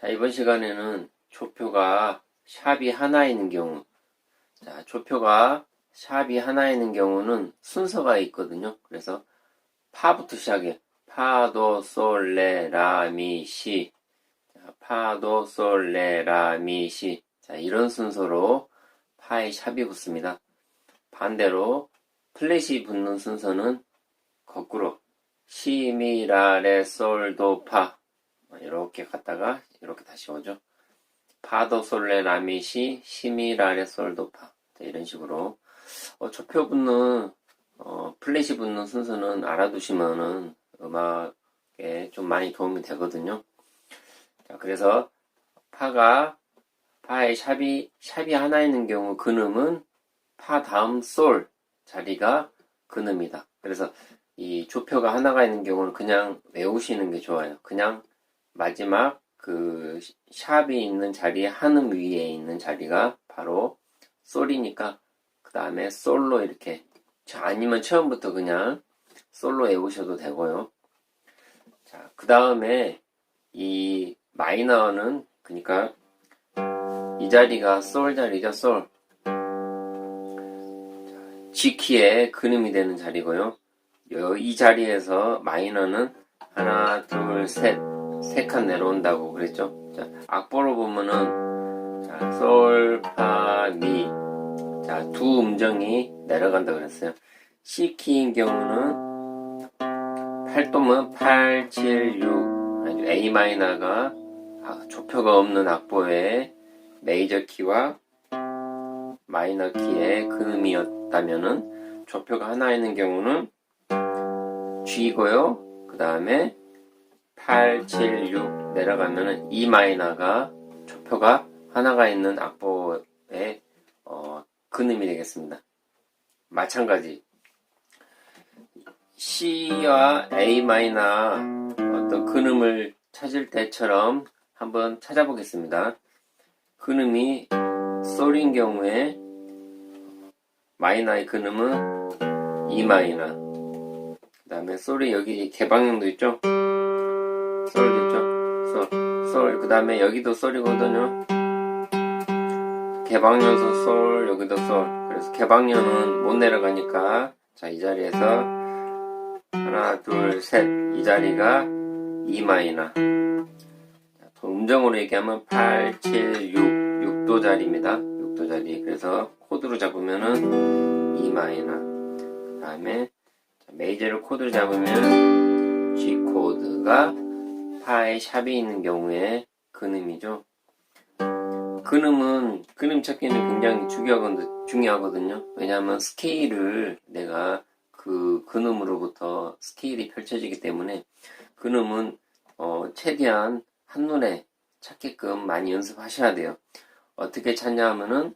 자, 이번 시간에는 조표가 샵이 하나 있는 경우. 자, 조표가 샵이 하나 있는 경우는 순서가 있거든요. 그래서 파부터 시작해. 파도, 솔, 레, 라, 미, 시. 자, 파도, 솔, 레, 라, 미, 시. 자, 이런 순서로 파의 샵이 붙습니다. 반대로 플랫이 붙는 순서는 거꾸로 시, 미, 라, 레, 솔, 도, 파 이렇게 갔다가 이렇게 다시 오죠. 파도, 솔, 레, 라, 미, 시, 시, 미, 라, 레, 솔, 도, 파 자, 이런 식으로 어, 조표 붙는 어, 플랫이 붙는 순서는 알아두시면은 음악에 좀 많이 도움이 되거든요. 자, 그래서 파가 파의 샵이 샵이 하나 있는 경우 근음은 파 다음 솔 자리가 근음이다. 그래서 이 조표가 하나가 있는 경우는 그냥 외우시는 게 좋아요. 그냥 마지막 그 샵이 있는 자리에 한음 위에 있는 자리가 바로 솔이니까 그 다음에 솔로 이렇게 자, 아니면 처음부터 그냥 솔로 외우셔도 되고요. 자, 그 다음에 이 마이너는 그러니까 이 자리가 솔 자리죠, 솔. G키의 근음이 되는 자리고요. 요- 이 자리에서 마이너는 하나, 둘, 셋, 세 칸 내려온다고 그랬죠. 자, 악보로 보면은 자, 솔, 파, 미. 자, 두 음정이 내려간다 그랬어요. C키인 경우는 8도면 8, 7, 6. 아니, A 마이너가 아, 조표가 없는 악보에 메이저 키와 마이너 키의 근음이었다면은 조표가 하나 있는 경우는 G고요. 그 다음에 8, 7, 6 내려가면은 E 마이너가 조표가 하나가 있는 악보의 어, 근음이 되겠습니다. 마찬가지 C와 A 마이너 어떤 근음을 찾을 때처럼 한번 찾아보겠습니다. 근음이 솔인 경우에 마이너의 근음은 E 마이너 그 다음에 솔이 여기 개방형도 있죠 솔도 있죠? 솔, 솔. 그 다음에 여기도 솔이거든요. 개방연소 솔 여기도 솔 그래서 개방연은 못 내려가니까 자 이 자리에서 하나 둘 셋. 이 자리가 E 마이너. 자, 또 음정으로 얘기하면 8, 7, 6 6도 자리입니다. 6도 자리. 그래서 코드로 잡으면은 E 마이너. 그 다음에 메이저를 코드로 잡으면 G 코드가 파의 샵이 있는 경우에 근음이죠 근음은 근음 찾기는 굉장히 중요하거든- 중요하거든요. 왜냐하면 스케일을 내가 그 근음으로부터 스케일이 펼쳐지기 때문에 근음은 어, 최대한 한눈에 찾게끔 많이 연습하셔야 돼요. 어떻게 찾냐 하면은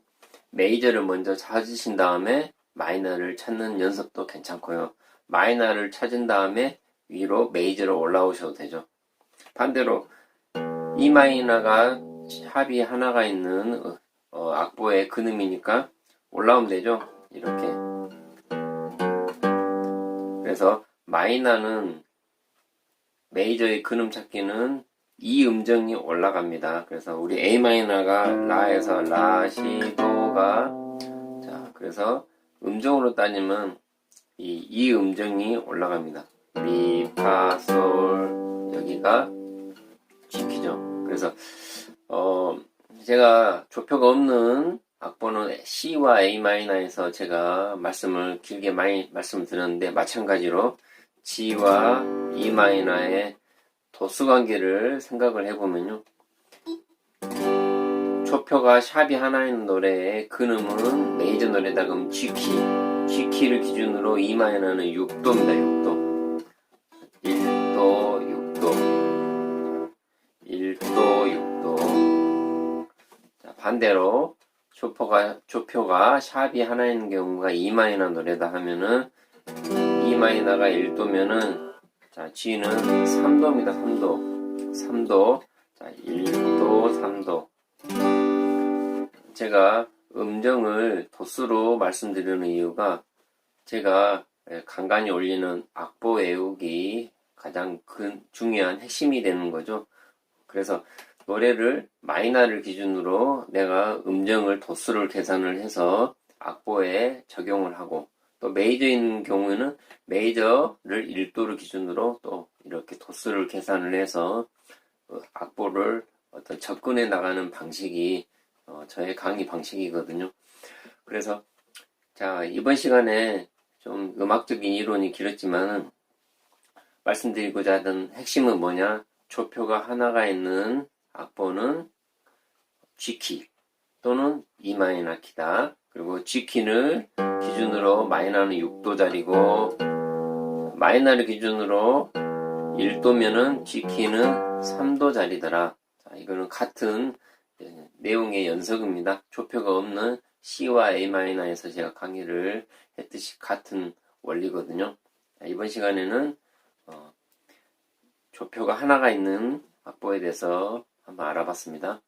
메이저를 먼저 찾으신 다음에 마이너를 찾는 연습도 괜찮고요. 마이너를 찾은 다음에 위로 메이저로 올라오셔도 되죠. 반대로 E 마이너가 합이 하나가 있는 어, 어, 악보의 근음이니까 올라오면 되죠. 이렇게. 그래서 마이너는 메이저의 근음 찾기는 이 음정이 올라갑니다. 그래서 우리 A 마이너가 라에서 라, 시, 도가 자, 그래서 음정으로 따지면 이, 이 음정이 올라갑니다. 미, 파, 솔 여기가. 그래서 어, 제가 조표가 없는 악보는 C와 A 마이너에서 제가 말씀을 길게 많이 말씀을 드렸는데 마찬가지로 G와 E 마이너의 도수 관계를 생각을 해보면요. 조표가 샵이 하나 있는 노래의 근음은 메이저 노래다 그럼 G키 G키를 기준으로 E 마이너는 6도입니다. 6도 1도 반대로 조표가 조표가 샵이 하나 있는 경우가 E 마이너 노래다 하면은 E 마이너가 1도면은 자 G는 3도입니다. 3도 3도 자 1도 3도 제가 음정을 도수로 말씀드리는 이유가 제가 간간히 올리는 악보 외우기 가장 큰 중요한 핵심이 되는 거죠. 그래서 노래를 마이너를 기준으로 내가 음정을 도수를 계산을 해서 악보에 적용을 하고 또 메이저인 경우에는 메이저를 1도를 기준으로 또 이렇게 도수를 계산을 해서 어, 악보를 어떤 접근해 나가는 방식이 어, 저의 강의 방식이거든요. 그래서 자 이번 시간에 좀 음악적인 이론이 길었지만은 말씀드리고자 하던 핵심은 뭐냐 조표가 하나가 있는 악보는 G키 또는 E 마이너 키다. 그리고 G키를 기준으로 마이너는 6도짜리고 마이너를 기준으로 1도면은 G키는 3도짜리더라. 자, 이거는 같은 예, 내용의 연속입니다. 조표가 없는 C와 A 마이너에서 제가 강의를 했듯이 같은 원리거든요. 자, 이번 시간에는 어, 조표가 하나가 있는 악보에 대해서 한번 알아봤습니다.